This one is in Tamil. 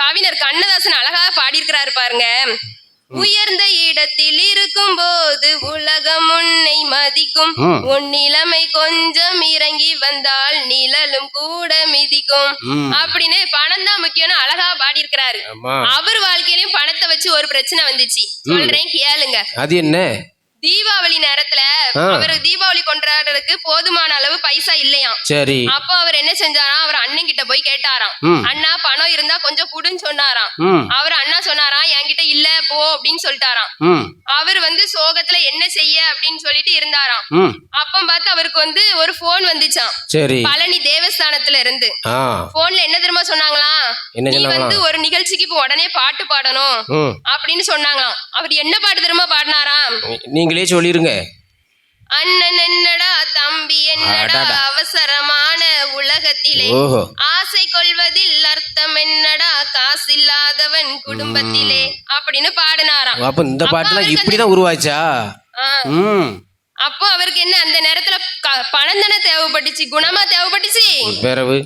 கவிஞர் கண்ணதாசன் அழகா பாடியிருக்கிறாரு பாருங்க. உயர்ந்த இடத்தில் இருக்கும் போது உலகம் உன்னை மதிக்கும். உன் நிலைமை கொஞ்சம் இறங்கி வந்தால் நிழலும் கூட மிதிக்கும். அப்படின்னு பணம் தான் முக்கியம்னு அழகா பாடியிருக்கிறாரு. ஆமா. அவர் வாழ்க்கையிலயும் பணத்தை வச்சு ஒரு பிரச்சனை வந்துச்சு. சொல்றேன் கேளுங்க. அது என்ன? தீபாவளி நேரத்துல. அவர் தீபாவளி கொண்டாடுறதுக்கு போதுமான அளவு பைசா இல்லையாம். சரி. அப்போ அவர் என்ன செஞ்சாராம்? அவர் அண்ணன் கிட்ட போய் கேட்டாராம். அண்ணா பணம் இருந்தா குடுன்னு சொன்னாராம். அவர் அண்ணா சொன்னாராம் என்கிட்ட இல்ல போ அப்படின்னு சொல்லிட்டாராம். அவர் வந்து சோகத்துல என்ன செய்ய? அப்படின்னு சொல்லிட்டு இருந்தாராம். அப்ப பார்த்து அவருக்கு வந்து ஒரு போன் வந்துச்சாம். பழனி தேவஸ்தானத்துல இருந்து. போன்ல என்ன தெரியுமா சொன்னாங்களா என்ன நீ? வந்து ஒரு நிகழ்ச்சிக்கு இப்ப உடனே பாட்டு பாடணும் அப்படின்னு சொன்னாங்களாம். அவர் என்ன பாட்டு தெரியுமா பாடினாராம்? நீங்களே சொல்லிருங்க. அண்ணன் என்னடா தம்பி என்னடா. அவசரமான உலகத்திலே ஆசை கொள்வதில் அர்த்தம் என்னடா காசில்லாதவன் குடும்பத்திலே அப்படின்னு பாடினாராம். அப்ப இந்த பாட்டுலாம் இப்படிதான் உருவாச்சா? அப்போ அவருக்கு என்ன அந்த நேரத்துல பணம் தானே தேவைப்பட்டுச்சு குணமா தேவைப்பட்டுச்சு? பிறவு